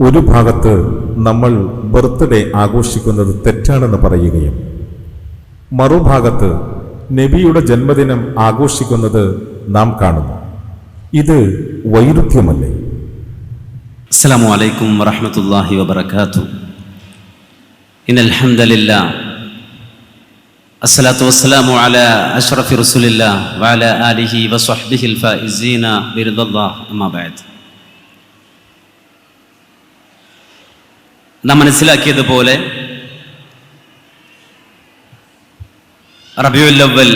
ഒരു ഭാഗത്ത് നമ്മൾ ബർത്ത്ഡേ ആഘോഷിക്കുന്നത് തെറ്റാണെന്ന് പറയുകയും മറുഭാഗത്ത് നബിയുടെ ജന്മദിനം ആഘോഷിക്കുന്നത് നാം കാണുന്നു ഇത് വൈരുദ്ധ്യമല്ലേ السلام عليكم ورحمة الله وبركاته إن الحمد لله الصلاة والسلام على أشرف رسول الله وعلى آله وصحبه الفائزين برضا الله أما بعد നാം മനസ്സിലാക്കിയതുപോലെ റബിയുല്ലവൽ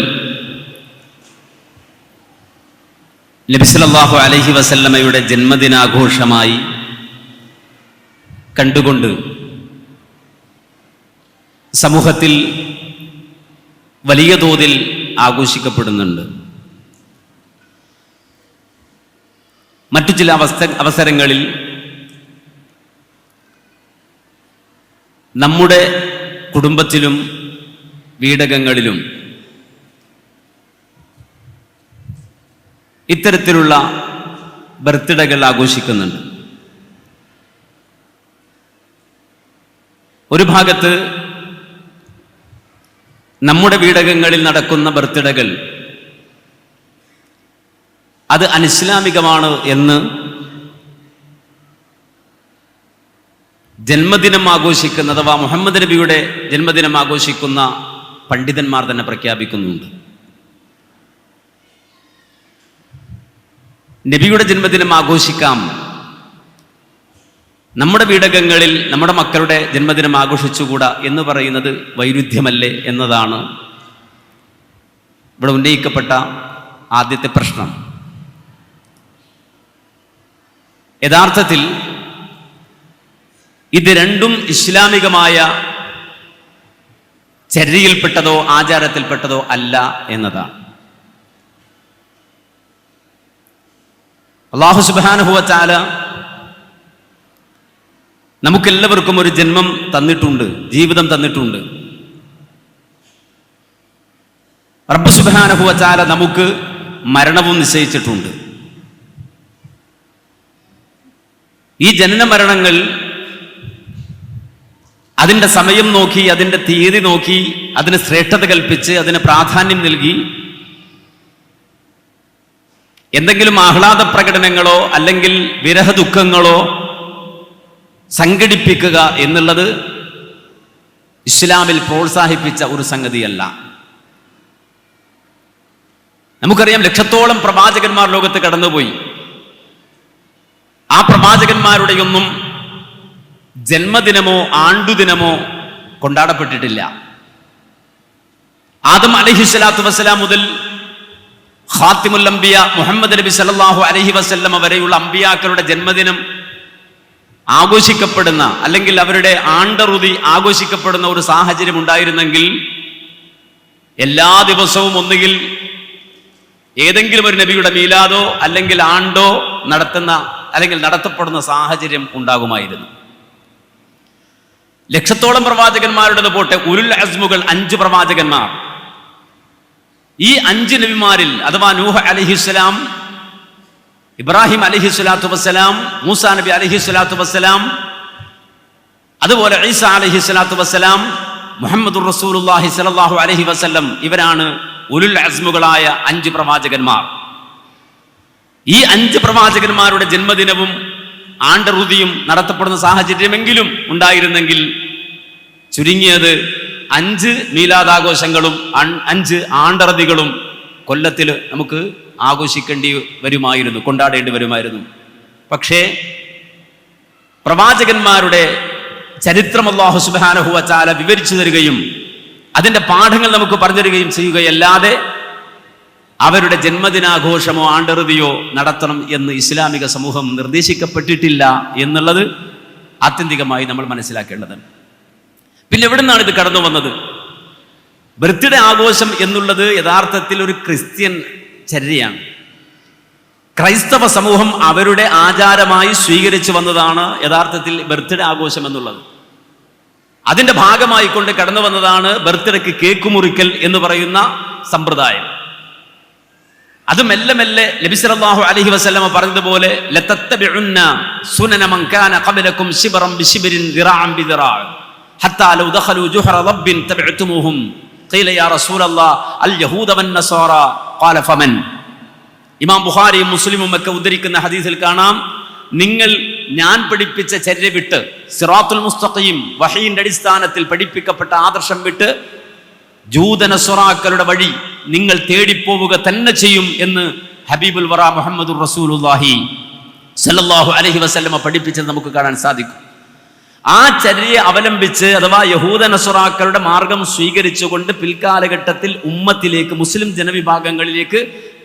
നബിസലല്ലാഹു അലഹി വസല്ലമയുടെ ജന്മദിനാഘോഷമായി കണ്ടുകൊണ്ട് സമൂഹത്തിൽ വലിയ തോതിൽ ആഘോഷിക്കപ്പെടുന്നുണ്ട്. മറ്റു ചില അവസ്ഥ അവസരങ്ങളിൽ നമ്മുടെ കുടുംബത്തിലും വീടകങ്ങളിലും ഇത്തരത്തിലുള്ള ബർത്ത്ഡേകൾ ആഘോഷിക്കുന്നുണ്ട്. ഒരു ഭാഗത്ത് നമ്മുടെ വീടകങ്ങളിൽ നടക്കുന്ന ബർത്ത്ഡേകൾ അത് അനിസ്ലാമികമാണ് എന്ന് ജന്മദിനം ആഘോഷിക്കുന്ന അഥവാ മുഹമ്മദ് നബിയുടെ ജന്മദിനം ആഘോഷിക്കുന്ന പണ്ഡിതന്മാർ തന്നെ പ്രഖ്യാപിക്കുന്നുണ്ട്. നബിയുടെ ജന്മദിനം ആഘോഷിക്കാം. നമ്മുടെ വീടകങ്ങളിൽ നമ്മുടെ മക്കളുടെ ജന്മദിനം ആഘോഷിച്ചുകൂടാ എന്ന് പറയുന്നത് വൈരുദ്ധ്യമല്ലേ എന്നതാണ് ഇവിടെ ഉന്നയിക്കപ്പെട്ട ആദ്യത്തെ പ്രശ്നം. യഥാർത്ഥത്തിൽ ഇത് രണ്ടും ഇസ്ലാമികമായ ചര്യയിൽപ്പെട്ടതോ ആചാരത്തിൽപ്പെട്ടതോ അല്ല എന്നതാണ്. അള്ളാഹു സുബാനുഭവച്ചാല നമുക്കെല്ലാവർക്കും ഒരു ജന്മം തന്നിട്ടുണ്ട് ജീവിതം തന്നിട്ടുണ്ട്. റബ്ബ് സുബാനുഭവച്ചാല നമുക്ക് മരണവും നിശ്ചയിച്ചിട്ടുണ്ട്. ഈ ജനന മരണങ്ങൾ അതിന്റെ സമയം നോക്കി അതിന്റെ തീയതി നോക്കി അതിന് ശ്രേഷ്ഠത കൽപ്പിച്ച് അതിന് പ്രാധാന്യം നൽകി. എന്തെങ്കിലും ആഹ്ലാദ പ്രകടനങ്ങളോ അല്ലെങ്കിൽ വിരഹ ദുഃഖങ്ങളോ സംഘടിപ്പിക്കുക എന്നുള്ളത് ഇസ്ലാമിൽ പ്രോത്സാഹിപ്പിച്ച ഒരു സംഗതിയല്ല. നമുക്കറിയാം ലക്ഷത്തോളം പ്രവാചകന്മാർ ലോകത്ത് കടന്നുപോയി. ആ പ്രവാചകന്മാരുടെയൊന്നും ജന്മദിനമോ ആണ്ടുദിനമോ കൊണ്ടാടപ്പെട്ടിട്ടില്ല. ആദം അലഹിസ്വലാത്തു വസ്സലാം മുതൽ ഖാത്തിമുൽ അംബിയ മുഹമ്മദ് നബി സല്ലല്ലാഹു അലഹി വസ്ല്ലം വരെയുള്ള അംബിയാക്കളുടെ ജന്മദിനം ആഘോഷിക്കപ്പെടുന്ന അല്ലെങ്കിൽ അവരുടെ ആണ്ടറുതി ആഘോഷിക്കപ്പെടുന്ന ഒരു സാഹചര്യം ഉണ്ടായിരുന്നെങ്കിൽ എല്ലാ ദിവസവും ഒന്നുകിൽ ഏതെങ്കിലും ഒരു നബിയുടെ മീലാദോ അല്ലെങ്കിൽ ആണ്ടോ നടത്തുന്ന അല്ലെങ്കിൽ നടത്തപ്പെടുന്ന സാഹചര്യം ഉണ്ടാകുമായിരുന്നു. ലക്ഷത്തോളം പ്രവാചകന്മാരുടേത് പോട്ടെ ഉരുൽ അസ്മുകൾ അഞ്ച് പ്രവാചകന്മാർ. ഈ അഞ്ച് നബിമാരിൽ അഥവാ നൂഹ് അലഹിസ്സലാം ഇബ്രാഹിം അലഹി സ്വലാത്തു വസ്സലാം മൂസ നബി അലഹി സ്വലാത്തു വസ്സലാം അതുപോലെ ഐസ അലഹി സ്വലാത്തു വസ്സലാം മുഹമ്മദ് റസൂലുല്ലാഹി സലാഹു അലഹി വസ്ല്ലം ഇവരാണ് ഉലുൽ അസ്മുകളായ അഞ്ച് പ്രവാചകന്മാർ. ഈ അഞ്ച് പ്രവാചകന്മാരുടെ ജന്മദിനവും ആണ്ടറുതിയും നടത്തപ്പെടുന്ന സാഹചര്യമെങ്കിലും ഉണ്ടായിരുന്നെങ്കിൽ ചുരുങ്ങിയത് അഞ്ച് മീലാദാഘോഷങ്ങളും അഞ്ച് ആണ്ടറുതികളും കൊല്ലത്തിൽ നമുക്ക് ആഘോഷിക്കേണ്ടി വരുമായിരുന്നു കൊണ്ടാടേണ്ടി വരുമായിരുന്നു. പക്ഷേ പ്രവാചകന്മാരുടെ ചരിത്രം അള്ളാഹു സുബാനഹുവ ചാല വിവരിച്ചു തരികയും അതിന്റെ പാഠങ്ങൾ നമുക്ക് പറഞ്ഞു തരികയും ചെയ്യുകയല്ലാതെ അവരുടെ ജന്മദിനാഘോഷമോ ആണ്ടറുതിയോ നടത്തണം എന്ന് ഇസ്ലാമിക സമൂഹം നിർദ്ദേശിക്കപ്പെട്ടിട്ടില്ല എന്നുള്ളത് ആത്യന്തികമായി നമ്മൾ മനസ്സിലാക്കേണ്ടത് പിന്നെ എവിടെ നിന്നാണ് ഇത് കടന്നു വന്നത്? ബർത്ത്ഡേ ആഘോഷം എന്നുള്ളത് യഥാർത്ഥത്തിൽ ഒരു ക്രിസ്ത്യൻ ചര്യയാണ്. ക്രൈസ്തവ സമൂഹം അവരുടെ ആചാരമായി സ്വീകരിച്ചു വന്നതാണ് യഥാർത്ഥത്തിൽ ബർത്ത്ഡേ ആഘോഷം എന്നുള്ളത്. അതിന്റെ ഭാഗമായി കൊണ്ട് കടന്നു വന്നതാണ് ബർത്ത്ഡേക്ക് കേക്ക് മുറിക്കൽ എന്ന് പറയുന്ന സമ്പ്രദായം. അത് മെല്ലെ മെല്ലെ നബി അലഹി വസല്ലമ പറഞ്ഞതുപോലെ ഇമാം ബുഹാരിയും മുസ്ലിമും ഒക്കെ ഉദ്ധരിക്കുന്ന ഹദീസിൽ കാണാം നിങ്ങൾ ഞാൻ പഠിപ്പിച്ച ചര്യ വിട്ട് സിറാത്തുൽ മുസ്തഖയും വഹീന്റെ അടിസ്ഥാനത്തിൽ പഠിപ്പിക്കപ്പെട്ട ആദർശം വിട്ട് ജൂതനസ്വറാക്കളുടെ വഴി നിങ്ങൾ തേടിപ്പോവുക തന്നെ ചെയ്യും എന്ന് ഹബീബുൽ വറ മുഹമ്മദുർ റസൂലുല്ലാഹി സല്ലാഹു അലഹി വസ്ലമ പഠിപ്പിച്ചത് നമുക്ക് കാണാൻ സാധിക്കും. ആ ചര്യയെ അവലംബിച്ച് അഥവാ യഹൂദ നസുറാക്കളുടെ മാർഗം സ്വീകരിച്ചുകൊണ്ട് പിൽക്കാലഘട്ടത്തിൽ ഉമ്മത്തിലേക്ക് മുസ്ലിം ജനവിഭാഗങ്ങളിലേക്ക്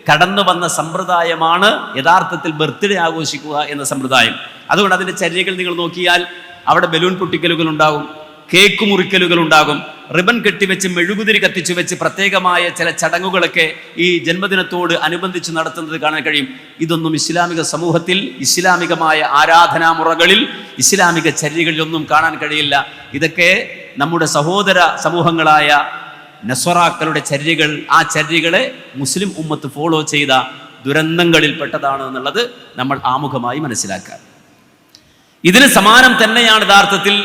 കടന്നു വന്ന സമ്പ്രദായമാണ് യഥാർത്ഥത്തിൽ ബർത്ത്ഡേ ആഘോഷിക്കുക എന്ന സമ്പ്രദായം. അതുകൊണ്ട് അതിന്റെ ചര്യകൾ നിങ്ങൾ നോക്കിയാൽ അവിടെ ബലൂൺ പൊട്ടിക്കലുകൾ ഉണ്ടാകും. കേക്ക് മുറിക്കലുകൾ ഉണ്ടാകും റിബൺ കെട്ടിവെച്ച് മെഴുകുതിരി കത്തിച്ചു വെച്ച് പ്രത്യേകമായ ചില ചടങ്ങുകളൊക്കെ ഈ ജന്മദിനത്തോട് അനുബന്ധിച്ച് നടത്തുന്നത് കാണാൻ കഴിയും. ഇതൊന്നും ഇസ്ലാമിക സമൂഹത്തിൽ ഇസ്ലാമികമായ ആരാധനാമുറകളിൽ ഇസ്ലാമിക ചര്യകളിലൊന്നും കാണാൻ കഴിയില്ല. ഇതൊക്കെ നമ്മുടെ സഹോദര സമൂഹങ്ങളായ നസ്വറാക്കളുടെ ചര്യകൾ ആ ചര്യകളെ മുസ്ലിം ഉമ്മത്ത് ഫോളോ ചെയ്ത ദുരന്തങ്ങളിൽപ്പെട്ടതാണ് എന്നുള്ളത് നമ്മൾ ആമുഖമായി മനസ്സിലാക്കുക. ഇതിന് സമാനം തന്നെയാണ് യഥാർത്ഥത്തിൽ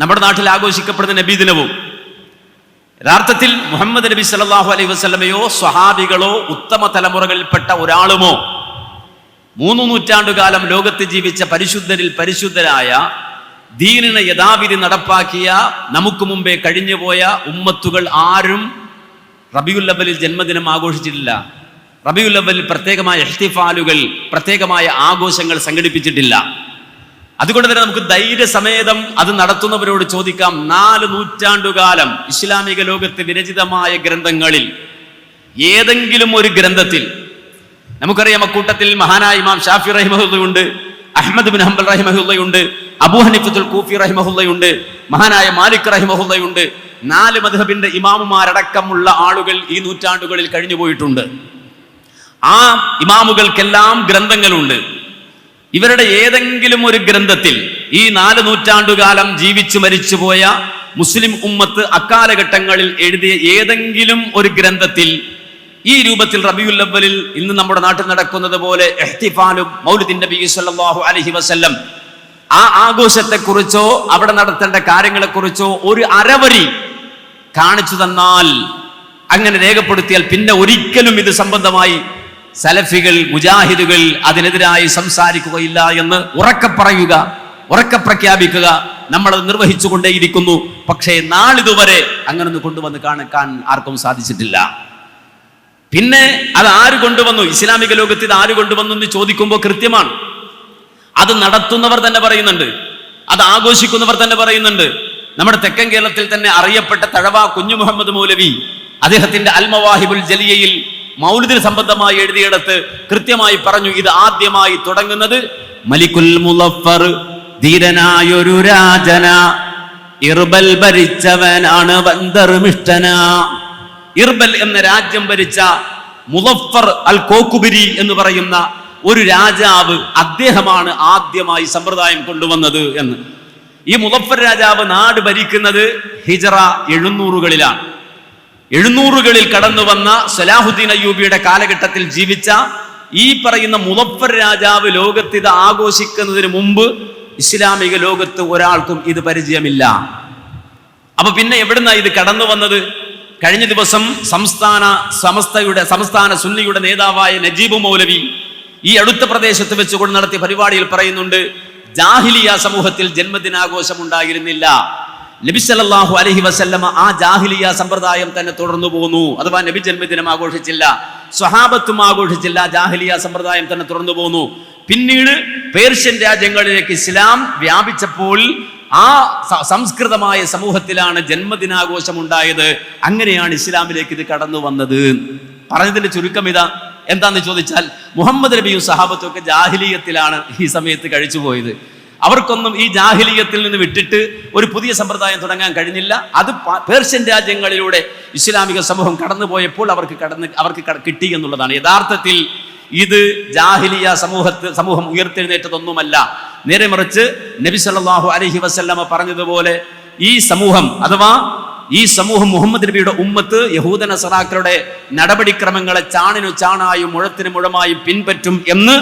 നമ്മുടെ നാട്ടിൽ ആഘോഷിക്കപ്പെടുന്ന നബി ദിനവും. യഥാർത്ഥത്തിൽ മുഹമ്മദ് നബി സല്ലല്ലാഹു അലൈഹി വസ്ലമയോ സ്വഹാബികളോ ഉത്തമ തലമുറകളിൽപ്പെട്ട ഒരാളുമോ? മൂന്നു നൂറ്റാണ്ടുകാലം ലോകത്ത് ജീവിച്ച പരിശുദ്ധരിൽ പരിശുദ്ധരായ ദീനിനെ യഥാവിധി നടപ്പാക്കിയ നമുക്ക് മുമ്പേ കഴിഞ്ഞുപോയ ഉമ്മത്തുകൾ ആരും റബിയുല്ലബലിൽ ജന്മദിനം ആഘോഷിച്ചിട്ടില്ല. റബിയുല്ലബലിൽ പ്രത്യേകമായ എഹ്തിഫാലുകൾ പ്രത്യേകമായ ആഘോഷങ്ങൾ സംഘടിപ്പിച്ചിട്ടില്ല. അതുകൊണ്ട് തന്നെ നമുക്ക് ധൈര്യസമേതം അത് നടത്തുന്നവരോട് ചോദിക്കാം നാല് നൂറ്റാണ്ടുകാലം ഇസ്ലാമിക ലോകത്ത് വിരചിതമായ ഗ്രന്ഥങ്ങളിൽ ഏതെങ്കിലും ഒരു ഗ്രന്ഥത്തിൽ നമുക്കറിയാം അക്കൂട്ടത്തിൽ മഹാനായ ഇമാം ഷാഫി റഹിമഹുല്ലയുണ്ട് അഹമ്മദ് ബിൻ ഹംബൽ റഹിമഹുല്ലയുണ്ട് അബൂ ഹനിഫത്തുൽ കൂഫി റഹിമഹുല്ലയുണ്ട് മഹാനായ മാലിക് റഹിമഹുല്ലയുണ്ട് നാല് മധുഹബിന്റെ ഇമാമുമാരടക്കമുള്ള ആളുകൾ ഈ നൂറ്റാണ്ടുകളിൽ കഴിഞ്ഞു പോയിട്ടുണ്ട് ആ ഇമാമുകൾക്കെല്ലാം ഗ്രന്ഥങ്ങളുണ്ട്. ഇവരുടെ ഏതെങ്കിലും ഒരു ഗ്രന്ഥത്തിൽ ഈ നാല് നൂറ്റാണ്ടുകാലം ജീവിച്ചു മരിച്ചുപോയ മുസ്ലിം ഉമ്മത്ത് അക്കാലഘട്ടങ്ങളിൽ എഴുതിയ ഏതെങ്കിലും ഒരു ഗ്രന്ഥത്തിൽ ഈ രൂപത്തിൽ റബിയുൽ അവലിൽ ഇന്ന് നമ്മുടെ നാട്ടിൽ നടക്കുന്നത് പോലെ എഹ്തിഫാലും മൗലിദിൻ നബി സല്ലല്ലാഹു അലൈഹി വസല്ലം ആ അവിടെ നടത്തേണ്ട കാര്യങ്ങളെക്കുറിച്ചോ ഒരു അരവരി കാണിച്ചു തന്നാൽ അങ്ങനെ രേഖപ്പെടുത്തിയാൽ പിന്നെ ഒരിക്കലും ഇത് സംബന്ധമായി സലഫികൾ മുജാഹിദുകൾ അതിനെതിരായി സംസാരിക്കുകയില്ല എന്ന് ഉറക്കെ പറയുക ഉറക്കെ പ്രഖ്യാപിക്കുക നമ്മളത് നിർവഹിച്ചുകൊണ്ടേയിരിക്കുന്നു. പക്ഷേ നാളിതുവരെ അങ്ങനൊന്ന് കൊണ്ടുവന്ന് കാണിക്കാൻ ആർക്കും സാധിച്ചിട്ടില്ല. പിന്നെ അത് ആര് കൊണ്ടുവന്നു? ഇസ്ലാമിക ലോകത്ത് ഇത് ആര് കൊണ്ടുവന്നു എന്ന് ചോദിക്കുമ്പോൾ കൃത്യമാണ്. അത് നടത്തുന്നവർ തന്നെ പറയുന്നുണ്ട്. അത് ആഘോഷിക്കുന്നവർ തന്നെ പറയുന്നുണ്ട്. നമ്മുടെ തെക്കൻ കേരളത്തിൽ തന്നെ അറിയപ്പെട്ട തഴവ കുഞ്ഞു മുഹമ്മദ് മൗലവി അദ്ദേഹത്തിന്റെ അൽമവാഹിബുൽ ജലിയയിൽ മൗലിദിൽ സംബന്ധമായി എഴുതിയിടത്ത് കൃത്യമായി പറഞ്ഞു ഇത് ആദ്യമായി തുടങ്ങുന്നത് മലിക്കുൽ മുലഫർ ധീരനായൊരു രാജന. ഇർബൽ ഭരിച്ചവനാണ് ബന്ദർമിഷ്ടന ഇർബൽ എന്ന രാജ്യം ഭരിച്ച മുലഫർ അൽ കോക്കുബിരി എന്ന് പറയുന്ന ഒരു രാജാവ് അദ്ദേഹമാണ് ആദ്യമായി സമ്പ്രദായം കൊണ്ടുവന്നത് എന്ന്. ഈ മുലഫർ രാജാവ് നാട് ഭരിക്കുന്നത് ഹിജറ എഴുന്നൂറുകളിലാണ്. എഴുന്നൂറുകളിൽ കടന്നു വന്ന സലാഹുദ്ദീൻ അയ്യൂബിയുടെ കാലഘട്ടത്തിൽ ജീവിച്ച ഈ പറയുന്ന മുലഫർ രാജാവ് ലോകത്ത് ഇത് ആഘോഷിക്കുന്നതിന് മുമ്പ് ഇസ്ലാമിക ലോകത്ത് ഒരാൾക്കും ഇത് പരിചയമില്ല. അപ്പൊ പിന്നെ എവിടുന്ന ഇത് കടന്നു വന്നത്? കഴിഞ്ഞ ദിവസം സംസ്ഥാന സമസ്തയുടെ സംസ്ഥാന സുന്നിയുടെ നേതാവായ നജീബ് മൗലവി ഈ അടുത്ത പ്രദേശത്ത് വെച്ചുകൊണ്ട് നടത്തിയ പരിപാടിയിൽ പറയുന്നുണ്ട് ജാഹിലിയ സമൂഹത്തിൽ ജന്മദിനാഘോഷം ഉണ്ടായിരുന്നില്ല. നബി അലഹി അലൈഹി വസല്ലമ ആ ജാഹിലിയ സമ്പ്രദായം തന്നെ തുടർന്നു പോന്നു അഥവാ നബി ജന്മദിനം ആഘോഷിച്ചില്ല സ്വഹാബത്തും ആഘോഷിച്ചില്ല ജാഹിലിയ സമ്പ്രദായം തന്നെ തുടർന്നു പോന്നു പിന്നീട് പേർഷ്യൻ രാജ്യങ്ങളിലേക്ക് ഇസ്ലാം വ്യാപിച്ചപ്പോൾ ആ സംസ്കൃതമായ സമൂഹത്തിലാണ് ജന്മദിനാഘോഷം ഉണ്ടായത്. അങ്ങനെയാണ് ഇസ്ലാമിലേക്ക് ഇത് കടന്നു വന്നത്. പറഞ്ഞതിന്റെ ചുരുക്കം ഇതാ. എന്താന്ന് ചോദിച്ചാൽ മുഹമ്മദ് നബിയും സഹാബത്തും ഒക്കെ ജാഹിലീയത്തിലാണ് ഈ സമയത്ത് കഴിച്ചുപോയത്. അവർക്കൊന്നും ഈ ജാഹിലീയത്തിൽ നിന്ന് വിട്ടിട്ട് ഒരു പുതിയ സമ്പ്രദായം തുടങ്ങാൻ കഴിഞ്ഞില്ല. അത് പേർഷ്യൻ രാജ്യങ്ങളിലൂടെ ഇസ്ലാമിക സമൂഹം കടന്നുപോയപ്പോൾ അവർക്ക് കടന്ന് അവർക്ക് കിട്ടി എന്നുള്ളതാണ്. യഥാർത്ഥത്തിൽ ഇത് ജാഹിലിയ സമൂഹത്ത് സമൂഹം ഉയർത്തെഴുന്നേറ്റതൊന്നുമല്ല. നേരെ മറിച്ച് നബി സല്ലല്ലാഹു അലൈഹി വസല്ലമ പറഞ്ഞതുപോലെ ഈ സമൂഹം അഥവാ ഈ സമൂഹം മുഹമ്മദ് നബിയുടെ ഉമ്മത്ത് യഹൂദ നസറാക്കളുടെ നടപടിക്രമങ്ങളെ ചാണിനു ചാണായും മുഴത്തിനു മുഴമായും പിൻപറ്റും എന്ന്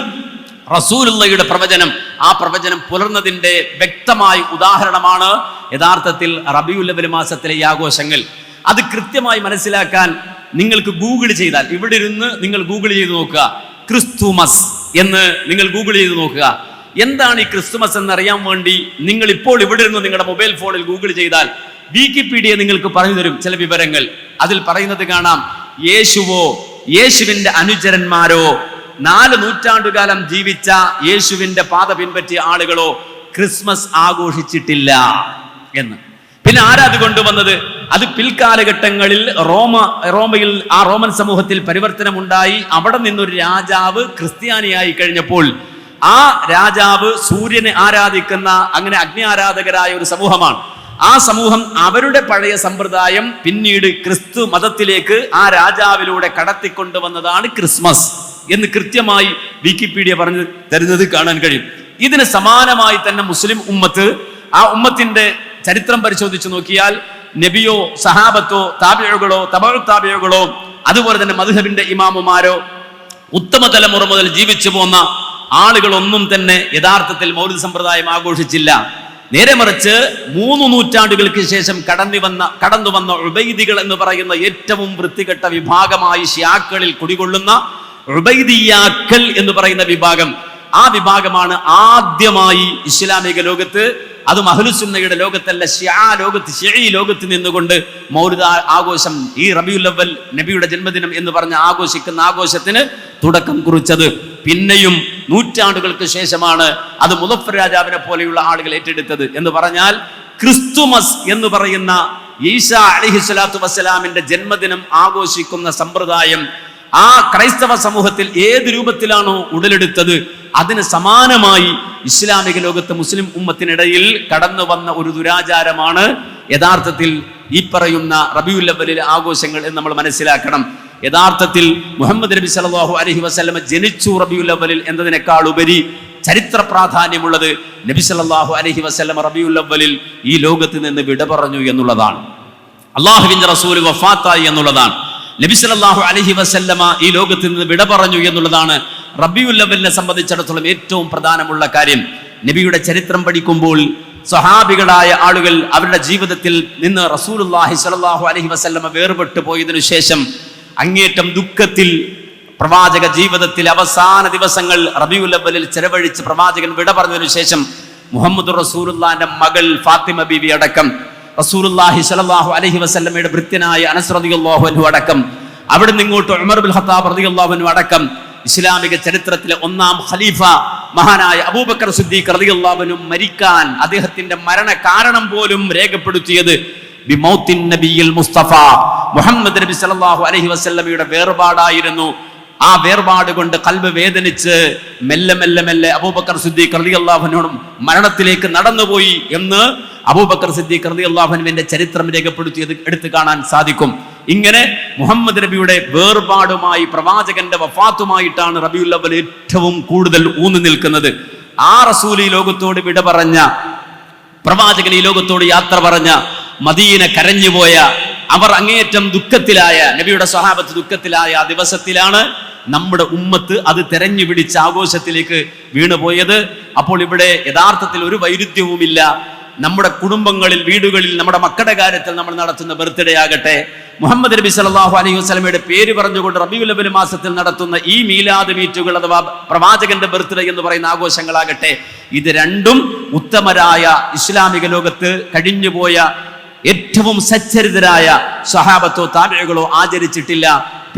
റസൂലുള്ളയുടെ പ്രവചനം ആ പ്രവചനം പുലർന്നതിന്റെ വ്യക്തമായ ഉദാഹരണമാണ് യഥാർത്ഥത്തിൽ റബിയുല്ലവൽ മാസത്തിലെ ഈ ആഘോഷങ്ങൾ. അത് കൃത്യമായി മനസ്സിലാക്കാൻ നിങ്ങൾക്ക് ഗൂഗിൾ ചെയ്താൽ ഇവിടെ ഇരുന്ന് നിങ്ങൾ ഗൂഗിൾ ചെയ്ത് നോക്കുക ക്രിസ്തുമസ് എന്ന് നിങ്ങൾ ഗൂഗിൾ ചെയ്ത് നോക്കുക. എന്താണ് ഈ ക്രിസ്തുമസ് എന്നറിയാൻ വേണ്ടി നിങ്ങൾ ഇപ്പോൾ ഇവിടെ ഇരുന്ന് നിങ്ങളുടെ മൊബൈൽ ഫോണിൽ ഗൂഗിൾ ചെയ്താൽ വിക്കിപീഡിയ നിങ്ങൾക്ക് പറഞ്ഞു തരും ചില വിവരങ്ങൾ. അതിൽ പറയുന്നത് കാണാം യേശുവോ യേശുവിന്റെ അനുചരന്മാരോ നാല് നൂറ്റാണ്ടുകാലം ജീവിച്ച യേശുവിന്റെ പാത പിൻപറ്റിയ ആളുകളോ ക്രിസ്മസ് ആഘോഷിച്ചിട്ടില്ല എന്ന്. പിന്നെ ആരാ അത് കൊണ്ടുവന്നത്? അത് പിൽക്കാലഘട്ടങ്ങളിൽ റോമ റോമയിൽ ആ റോമൻ സമൂഹത്തിൽ പരിവർത്തനം ഉണ്ടായി അവിടെ നിന്നൊരു രാജാവ് ക്രിസ്ത്യാനിയായി കഴിഞ്ഞപ്പോൾ ആ രാജാവ് സൂര്യനെ ആരാധിക്കുന്ന അങ്ങനെ അഗ്നി ആരാധകരായ ഒരു സമൂഹമാണ്. ആ സമൂഹം അവരുടെ പഴയ സമ്പ്രദായം പിന്നീട് ക്രിസ്തു മതത്തിലേക്ക് ആ രാജാവിലൂടെ കടത്തിക്കൊണ്ടുവന്നതാണ് ക്രിസ്മസ്. എന്ന് കൃത്യമായി വിക്കിപീഡിയ പറഞ്ഞു തരുന്നത് കാണാൻ കഴിയും. ഇതിന് സമാനമായി തന്നെ മുസ്ലിം ഉമ്മത്ത് ആ ഉമ്മത്തിന്റെ ചരിത്രം പരിശോധിച്ച് നോക്കിയാൽ നബിയോ സഹാബത്തോ താബിഴകളോ തബ താബിഴകളോ അതുപോലെ തന്നെ മധുഹബിന്റെ ഇമാമുമാരോ ഉത്തമ തലമുറ മുതൽ ജീവിച്ചു പോന്ന ആളുകളൊന്നും തന്നെ യഥാർത്ഥത്തിൽ മൗലിക സമ്പ്രദായം ആഘോഷിച്ചില്ല. നേരെ മറിച്ച് മൂന്ന് നൂറ്റാണ്ടുകൾക്ക് ശേഷം കടന്നു വന്ന കടന്നു വന്ന ഉബൈദികൾ എന്ന് പറയുന്ന ഏറ്റവും വൃത്തികെട്ട വിഭാഗമായി ഷിയാക്കളിൽ കുടികൊള്ളുന്ന ഉബൈദിയാക്കൾ എന്ന് പറയുന്ന വിഭാഗം. ആ വിഭാഗമാണ് ആദ്യമായി ഇസ്ലാമിക ലോകത്ത് അത് മഹലുസുന്നയുടെ ലോകത്തല്ല ഷിയാ ലോകത്ത് ഷിഴി ലോകത്ത് നിന്നുകൊണ്ട് മൗലിത ആഘോഷം ഈ റബിയുല്ലവൽ നബിയുടെ ജന്മദിനം എന്ന് പറഞ്ഞ് ആഘോഷിക്കുന്ന ആഘോഷത്തിന് തുടക്കം കുറിച്ചത്. പിന്നെയും നൂറ്റാണ്ടുകൾക്ക് ശേഷമാണ് അത് മുലഫർ രാജാവിനെ പോലെയുള്ള ആളുകൾ ഏറ്റെടുത്തത് എന്ന് പറഞ്ഞാൽ ക്രിസ്തുമസ് എന്ന് പറയുന്ന ഈസ അലിഹിസ്വലാത്തു വസ്സലാമിന്റെ ജന്മദിനം ആഘോഷിക്കുന്ന സമ്പ്രദായം ആ ക്രൈസ്തവ സമൂഹത്തിൽ ഏത് രൂപത്തിലാണോ ഉടലെടുത്തത് അതിന് സമാനമായി ഇസ്ലാമിക ലോകത്ത് മുസ്ലിം ഉമ്മത്തിനിടയിൽ കടന്നു വന്ന ഒരു ദുരാചാരമാണ് യഥാർത്ഥത്തിൽ ഈ പറയുന്ന റബിയുല്ലവലിലെ ആഘോഷങ്ങൾ എന്ന് നമ്മൾ മനസ്സിലാക്കണം. യഥാർത്ഥത്തിൽ മുഹമ്മദ് നബി സല്ലല്ലാഹു അലഹി വസ്ലമ ജനിച്ചു റബിയുല്ലവലിൽ എന്നതിനേക്കാൾ ഉപരി ചരിത്ര പ്രാധാന്യമുള്ളത് നബി സല്ലല്ലാഹു അലഹി വസ്ലമ റബിയുല്ലവലിൽ ഈ ലോകത്ത് നിന്ന് വിട പറഞ്ഞു എന്നുള്ളതാണ്. അള്ളാഹുവിന്റെ റസൂൽ വഫാത്തായി എന്നുള്ളതാണ്. നബി അലഹി വസല്ലമ ഈ ലോകത്തിൽ നിന്ന് വിട പറഞ്ഞു എന്നുള്ളതാണ് റബിയുൽ അവലിനെ സംബന്ധിച്ചിടത്തോളം ഏറ്റവും പ്രധാനമുള്ള കാര്യം. നബിയുടെ ചരിത്രം പഠിക്കുമ്പോൾ സ്വഹാബികളായ ആളുകൾ അവരുടെ ജീവിതത്തിൽ നിന്ന് റസൂലുള്ളാഹി സലാഹു അലഹി വസല്ലമ വേർപെട്ടു പോയതിനു ശേഷം അങ്ങേറ്റം ദുഃഖത്തിൽ പ്രവാചക ജീവിതത്തിൽ അവസാന ദിവസങ്ങൾ റബിയുല്ലവലിൽ ചെലവഴിച്ച് പ്രവാചകൻ വിട പറഞ്ഞതിനു ശേഷം മുഹമ്മദ് റസൂലുല്ലാന്റെ മകൾ ഫാത്തിമ ബീവി അടക്കം റസൂലുള്ളാഹി സ്വല്ലല്ലാഹു അലൈഹി വസല്ലമയുടെ ഭൃത്യനായ അനസ് റളിയല്ലാഹു അൻഹു അടക്കം അവിടെ നിന്ന് ഉമർ ബിൻ ഖത്താബ് റളിയല്ലാഹു അൻഹു അടക്കം ഇസ്ലാമിക ചരിത്രത്തിലെ ഒന്നാം ഖലീഫ മഹാനായ അബൂബക്കർ സിദ്ദീഖ് അൻഹു മരിക്കാൻ അദ്ദേഹത്തിന്റെ മരണ കാരണം പോലും രേഖപ്പെടുത്തിയത് ബിമൗത്തിൻ നബിയിൽ മുസ്തഫ. മുഹമ്മദ് നബി സല്ലല്ലാഹു അലൈഹി വസല്ലമയുടെ വേർപാടായിരുന്നു. ആ വേർപാട് കൊണ്ട് കൽബ് വേദനിച്ച് മെല്ലെ മെല്ലെ മെല്ലെ അബൂബക്കർ സിദ്ദീഖ് റളിയല്ലാഹുവിനോടും മരണത്തിലേക്ക് നടന്നുപോയി എന്ന് അബൂബക്കർ സിദ്ദീഖ് റളിയല്ലാഹുവിന്റെ ചരിത്രം രേഖപ്പെടുത്തിയത് എടുത്തു കാണാൻ സാധിക്കും. ഇങ്ങനെ മുഹമ്മദ് നബിയുടെ വേർപാടുമായി പ്രവാചകന്റെ വഫാത്തുമായിട്ടാണ് റബിയുൽ ഏറ്റവും കൂടുതൽ ഊന്നു നിൽക്കുന്നത്. ആ റസൂലി ലോകത്തോട് വിട പറഞ്ഞ പ്രവാചകൻ ഈ ലോകത്തോട് യാത്ര പറഞ്ഞ മദീന കരഞ്ഞുപോയ അവർ അങ്ങേയറ്റം ദുഃഖത്തിലായ നബിയുടെ സ്വഹാബത്ത് ദുഃഖത്തിലായ ആ ദിവസത്തിലാണ് നമ്മുടെ ഉമ്മത്ത് അത് തെരഞ്ഞു പിടിച്ച ആഘോഷത്തിലേക്ക് വീണുപോയത് അപ്പോൾ ഇവിടെ യഥാർത്ഥത്തിൽ ഒരു വൈരുദ്ധ്യവുമില്ല. നമ്മുടെ കുടുംബങ്ങളിൽ വീടുകളിൽ നമ്മുടെ മക്കളുടെ കാര്യത്തിൽ നമ്മൾ നടത്തുന്ന ബർത്ത്ഡേ ആകട്ടെ. മുഹമ്മദ് നബി സല്ലാഹു അലൈഹി വസ്ലമയുടെ പേര് പറഞ്ഞുകൊണ്ട് റബിയുലബുൽ മാസത്തിൽ നടത്തുന്ന ഈ മീലാദ് മീറ്റുകൾ അഥവാ പ്രവാചകന്റെ ബർത്ത്ഡേ എന്ന് പറയുന്ന ആഘോഷങ്ങളാകട്ടെ. ഇത് രണ്ടും ഉത്തമരായ ഇസ്ലാമിക ലോകത്ത് കഴിഞ്ഞുപോയ ഏറ്റവും സച്ചരിതരായ സഹാബത്തോ താമരകളോ ആചരിച്ചിട്ടില്ല.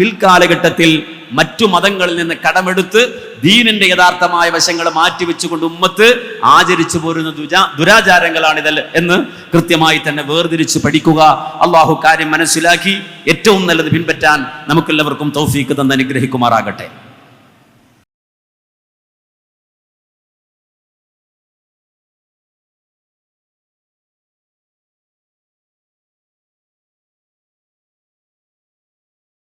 പിൽക്കാലഘട്ടത്തിൽ മറ്റു മതങ്ങളിൽ നിന്ന് കടമെടുത്ത് ദീനിന്റെ യഥാർത്ഥമായ വശങ്ങൾ മാറ്റിവെച്ചുകൊണ്ട് ഉമ്മത്ത് ആചരിച്ചു പോരുന്ന ദുരാ ദുരാചാരങ്ങളാണിതൽ എന്ന് കൃത്യമായി തന്നെ വേർതിരിച്ച് പഠിക്കുക. അള്ളാഹു കാര്യം മനസ്സിലാക്കി ഏറ്റവും നല്ലത് പിൻപറ്റാൻ നമുക്കെല്ലാവർക്കും തൗഫീക്ക് തന്ന് അനുഗ്രഹിക്കുമാറാകട്ടെ.